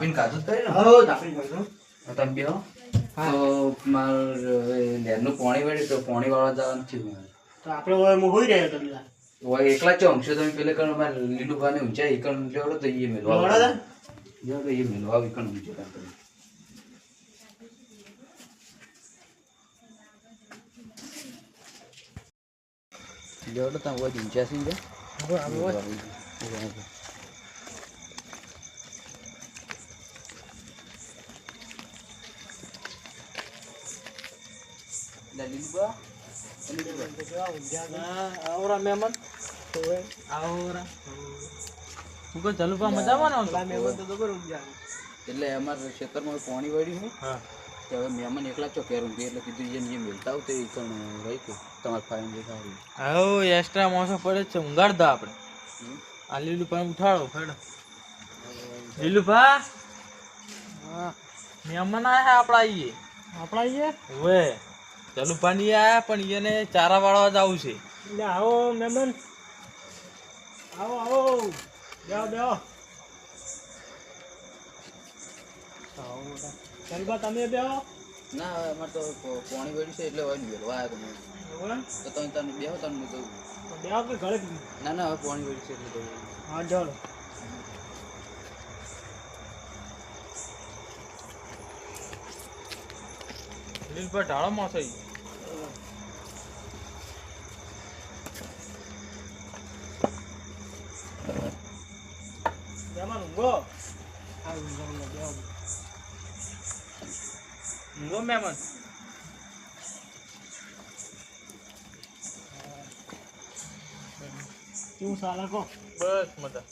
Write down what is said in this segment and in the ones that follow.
તાપીને કાઢું જ ને હો તાપી ગયો તો તમે બે તો માર લેરનું પાણી વાળી તો પાણી વાળવા જવાનું થયું તો આપણે હવે હું હોઈ રહ્યો તમને ઓય એકલા ચો છો તમે પેલે કણ મારે લીલું ભાને ઊંચા એકણ લેવડો તો એ મેલવા લેવડો તો એ મેલવા એકણ ઊંચો કરે લેવડો તમે ઓય ઊંચા સી જા હું કહું જલુભા મજામાં તો એટલે અમારે ખેતરમાં પાણી વાળ્યું છે. હા. તો હવે મહેમાન એકલા ચો કેરું કે એટલે કીધું જેમ જેમ મેલતા આવું તે પણ રહી ગયું. તમારે ફાઈન જે સારું આવો એક્સ્ટ્રા મોસો પડે જ છે. ઊંઘાડતા આપણે. આ લીલું પણ ઉઠાડો ફેડો. લીલુભા હા. મહેમાન આયા આપણા આઈએ. આપણા અહીંયા હવે જલુભાની આયા પણ એને ચારા વાળવા જવું છે. એટલે આવો મહેમાન આવો આવો. બેહો બેહો. આવો બેટા. ચલબા તમે બેહો. ના હવે અમારે તો પાણી વાળ્યું છે એટલે હોય ને મેળવા આવ્યો તમે તો તમે તને બેહો તમને તો બેહો કે ઘરે ના ના હવે પાણી વાળ્યું છે એટલે હા ચાલો લીલુભા ઢાળો મોસો ઈ. મહેમાન ઊંઘો હા ઊંઘો ઊંઘો મહેમાન કેવું ચાલે કહો બસ મજા.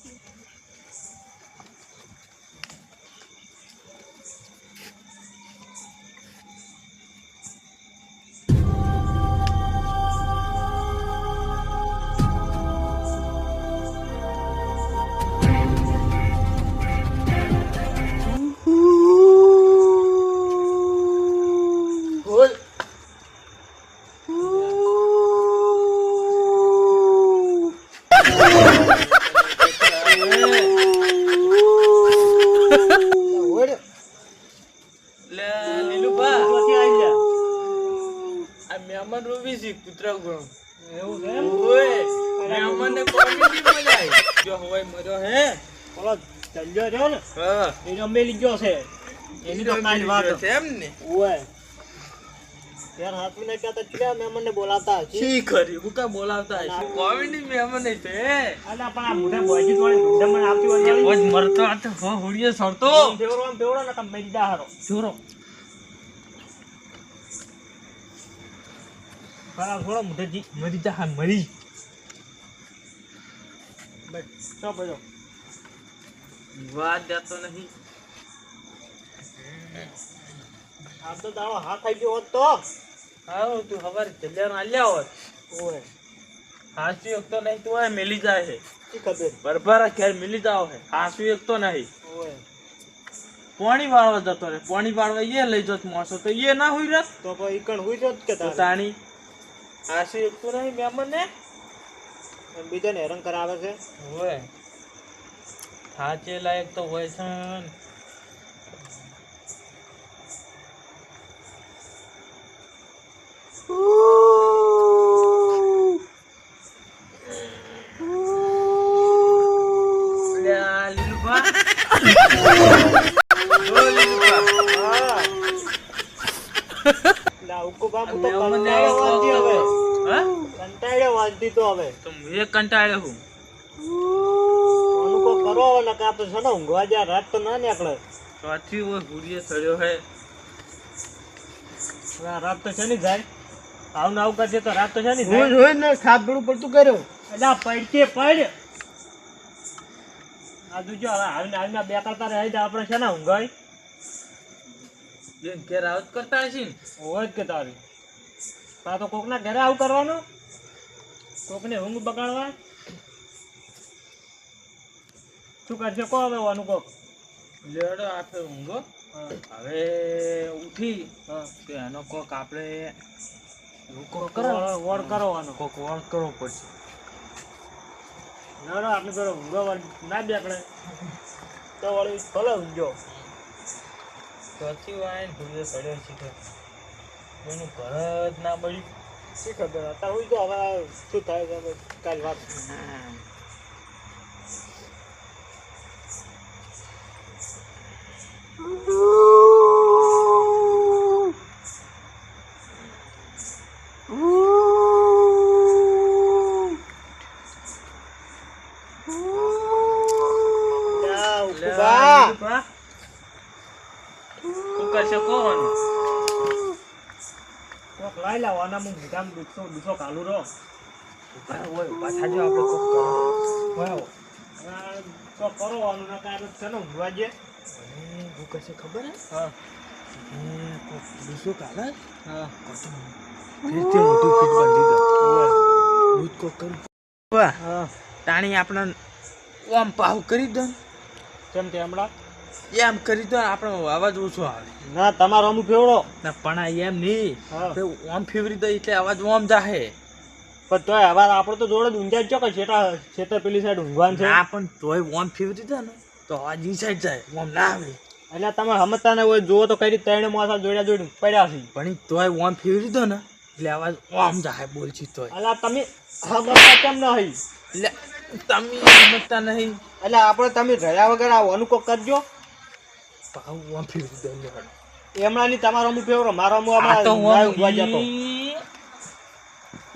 લે લીલુભા ક્યાંથી આવી ગયા આ મહેમાન છે કૂતરા ગુણ. એવું છે? ઓય મહેમાન ને કોમેડી મજા જો હવાઈ મર્યો હે. ઓલો ચલ્યો રહ્યો ને હા. એ રમેલી ગયો છે. એની તો કાંઈ વાત. છે એમ ને? ઓય. યાર હાથવીને તો ચડ્યા મહેમાનને બોલાવતા હજી શી કરી હું કા બોલાવતા હશે? કોમેડી મહેમાન છે અલા પણ આ મોઢે બોજી થોડી ઢૂંઢે મને આવતી હોય રોજ મરતો આ તો હો હોડીએ સરતો દેવરો આમ દેવરો ને કમ મરી જા હારો. જોરો. ખરા થોડો મોઢે જી મરી જા હા મરી. બસ ચો બજો વાત દેતો નહીં. આમ તો દાડો હાથ થઈ ગયો હોત તો. હા તું હવારે જલ્યા આલ્યા હોત. ઓય. હાસી એક તો નહીં તું હોય મિલી જાય છે. શી ખબર? બરબરા ઘેર મિલી જાવ હે હાસી એક તો નહીં. ઓય. પાણી વાળવા જતો રે પાણી વાળવા એ લઈ જોત મોસો. તો એ ના હોય રત. તો પછી ઈકણ હોય જોત જ કે તાણી. હાસી એક તો નહીં મેમન ને. બીજાને હેરાન કરાવે છે? હોય થાચે લાયક તો હોય છે કંટાળ્યો વાંધી હવે. હા? કંટાળ્યો વાંધી તો હવે. તો હું કંટાળ્યો હું. આનું કરો હવે ને કાં છે ને ઊંઘવા જા રાત તો ના નીકળે. ચોથી ઓય હુડીએ ચડ્યો હે. આ રાત તો છે ની જાય. આવ ને આવ કરજે તો રાત તો છે ની હોય જાય. ને ખાત પડતું કર્યો. એટલે પડકે પડ. આ જોજો હવે આવીને આવીને બે કરતા રહી આપણે છે ને ઊંઘાય ઘેર આવત કરતા હશે ને. હોય જ કે તારી. તા તો કોકના ઘરે આવું કરવાનું? કોકને ઊંઘ બગાડવા? શું કરશે? કો હવે વાનું કોક? લેડો આપણે ઊંઘો હવે ઉઠી તો એનો કોક આપણે વળ- કરવાનો. કોક વળ કરવો પડશે. ના આપણે પેલો ઊંઘવા ના બેકડે. તો વળી ભલે ઊંઘજો પછી વાય ભૂલ્યો સડ્યો છે કોઈનું ઘર જ ના મળ્યું શી ખબર? અત્યારે હું તો હવે શું થાય કાલ વાત જા, લે, ઊભા. દીપા. શું કરશે કોણ કોક આના હું મોઢામાં દુખતો દુખો કાલું રહો હોય ઊભા થાજો આપણે કોક કરો આનું ના કારણ છે ને ઊંઘવા જે અને શું કરશે ખબર હે. હા કોક દુસો કાલે હા. ફીરથી મોટું ફીટ બાંધી દો હું કોક કરું. હા. તાણી આપણે ઓમ પાવ કરી દો કેમ તે હમણાં? એમ કરી દો ને આપણો અવાજ ઓછો આવે. ના તમારો અમુક ફેવડો ના પણ એમ નહીં. ઓમ ફેવરી દો એટલે અવાજ ઓમ જાહે. પણ તોય અવાજ આપણે તો જોડે ઊંઝા છો કે છેટા છેટા પેલી સાઈડ ઊંઘવાન છે. ના પણ તોય ઓમ ફેવરી દો ને તો અવાજ ઈ સાઈડ જાય ઓમ ના આવે. એટલે તમે સમજતા ને હોય જુઓ તો કઈ રીતે ત્રણે માસા જોડ્યા જોડી પડ્યા છે. પણ તોય ઓમ ફેવરી દો ને એટલે અવાજ ઓમ જાહે બોલછી તોય. એટલે તમે સમજતા કેમ નહીં એટલે તમે સમજતા નહીં. એટલે આપણે તમે રહ્યા વગર આ અનુકો કરજો. પાહુ ઓમ ફેવરી દો લે તમારો અમુક ફેવરો મારો અમુક આ તો હમણાં ઓમ જતો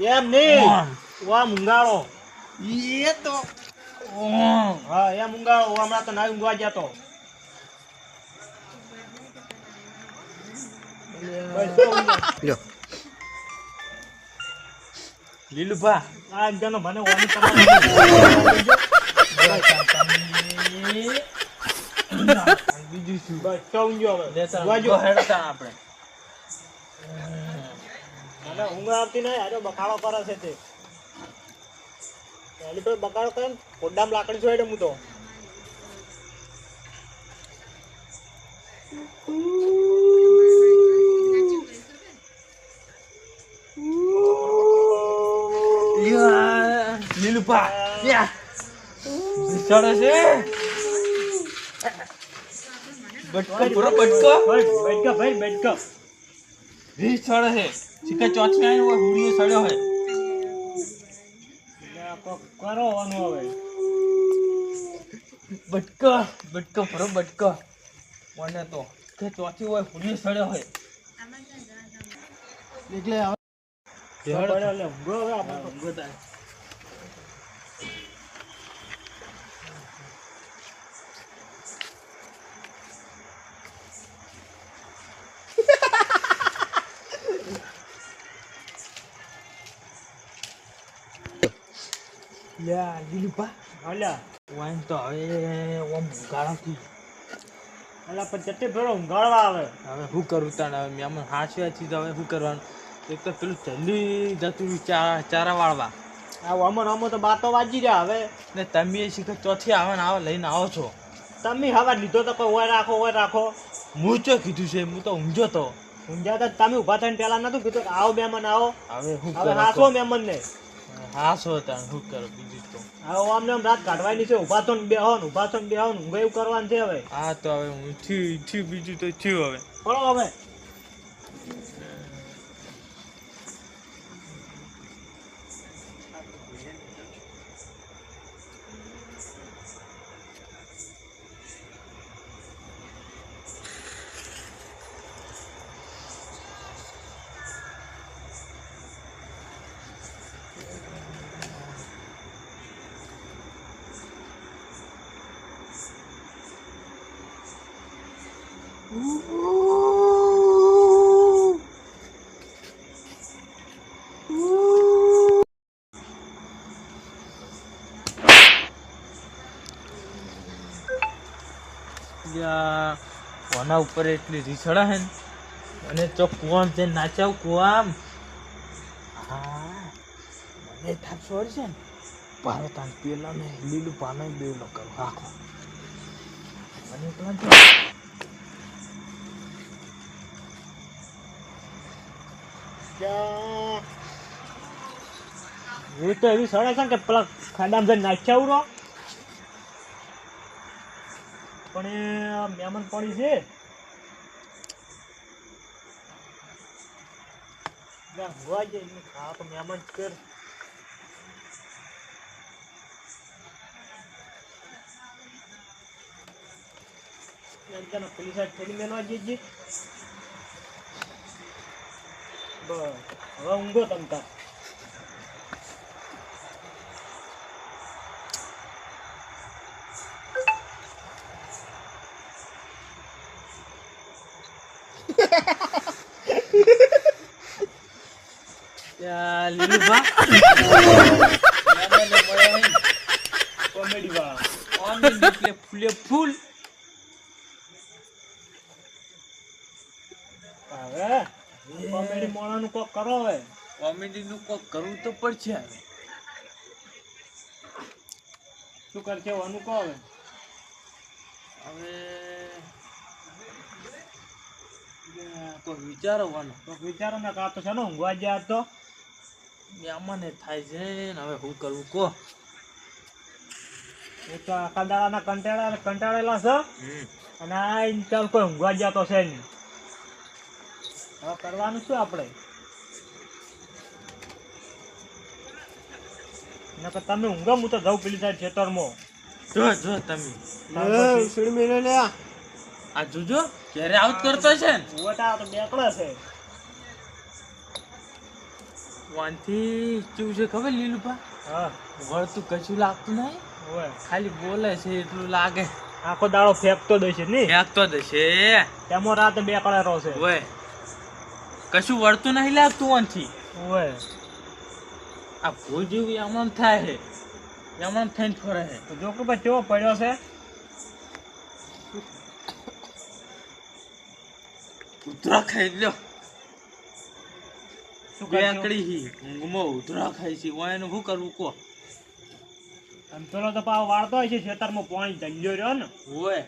એમ નહીં. ઓમ ઓમ એ તો હા એમ ઊંઘાડો હમણાં તો ના ઊંઘવા જતો બસ લીલુભા. આ મને ઓની તમારે. બીજું શું બસ તો ઊંઘ્યો હવે લેતા ઊંઘવા જો. હેડતા આપણે મને ઊંઘ આવતી નહીં આજે બકાડો કરે છે તે પહેલી પર બકાડો કરે ને ખોડામાં લાકડી છોડે હું તો લ્યા, લીલુભા લ્યા. ચડે છે બટકો? પૂરો બટકા? બેઠકા ભાઈ વીસ ચડે છે. સિક્કા સડ્યો હોય. એટલે કોક કરો આનું હવે. બટકા બટકા પૂરો બટકા. મને તો કે ચોથી હોય હુડીએ સડ્યો હોય. એટલે હવે લ્યા લીલુપા અલ્યા વાઈન તો હવે ઓમ ઉગાડાથી અલ્યા પણ ચટ્ટી ફેરો ઊંઘાડવા આવે. હવે શું કરું તાણ? હવે મહેમાન હાચવ્યા છીએ તો હવે શું કરવાનું? એક તો પેલું જલ્દી જતું ચારા ચારા વાળવા. આ અમર અમો તો બાતો વાજી રહ્યા હવે. ને તમે શીખર ચોથી આવે ને આવે લઈને આવો છો. તમે હવા લીધો તો કોઈ હોય રાખો હોય રાખો. હું ચો કીધું છે? હું તો ઊંઝો તો. ઊંઝા તો તમે ઊભા થઈને પહેલા નતું કીધું આવો મહેમાન આવો. હવે શું હવે હાસો મહેમાન ને હાસો તાણ શું કરો બીજું? હવે આમને આમ રાત કાઢવાની છે ઊભા થઈને બેહો ને ઊભા થઈને બેહો ને ઊંઘે એવું કરવાનું છે હવે. હા તો હવે હું થયું થયું બીજું તો થયું હવે. પડો હવે. કોના ઉપર એટલી રીછડા હે અને તો કુવામ છે, નાચાવ કુવામ. હા, મને થાપ છોડ છે ને. પારો તાન પેલા ને લીલું પાનો બે નો કરો. રાખો પેલા તો ત્યાં હું તો એવી સડે છે કે પેલા ખાડામાં જઈને નાખ્યા ઉરો પણ એ મહેમાન પડી છે. હોવા જાય ખા તો મહેમાન કર પોલીસ થેલી મેળવા જઈએ બસ હવે ઊંઘો તમ તાર ત્યાં લીલુભા મહેમાનને મળ્યા હે. કોમેડી વાળા આનંદ કોમેડી મોણાનું કોક કરો હવે. કોમેડી નું કોક કરવું તો પડશે હવે. શું કરશે વાનું કહો હવે. હવે કોઈ વિચારવાનું. તો વિચારો ને કાં તો છે ને ઊંઘવા ગયા તો? મને થાય છે ને હવે શું કરવું? કહો એ તો આખા દાડાના કંટાળા કંટાળેલા છે? અને આ ઇન્ચાલ કોઈ ઊંઘવા ગયા તો છે નહીં હવે કરવાનું શું આપણે? નકર તમે ઊંઘો હું તો જાઉં પેલી સાઈડ ખેતરમાં. જો જો તમે. સીડમી આ જોજો ક્યારે આઉટ કરતો છે ને? ઓટા તો બેકડો છે. વાનથી કેવું છે ખબર લીલુભા? હા. વળતું કશું લાગતું નહીં? ઓય. ખાલી બોલે છે એટલું લાગે. આખો દાડો ફેંકતો દે છે નહીં? ફેંકતો દે છે તેમાં રાતે રહો છે. ઓય. કશું વળતું નહીં લાગતું ઓય. આ ભૂલ જેવું એમણ થાય છે. એમણ થઈને ફરે છે. તો જોકુ ભાઈ કેવો પડ્યો છે? ઉતરા ખાઈ લ્યો. શું? બેકડી હી ઊંઘમાં ઉતરા ખાઈ છે. ઓય એનું શું કરવું કો પેલો તો પાવ વાળતો હોય છે ખેતરમાં પાણી જલ્યો રહ્યો ને. ઓય.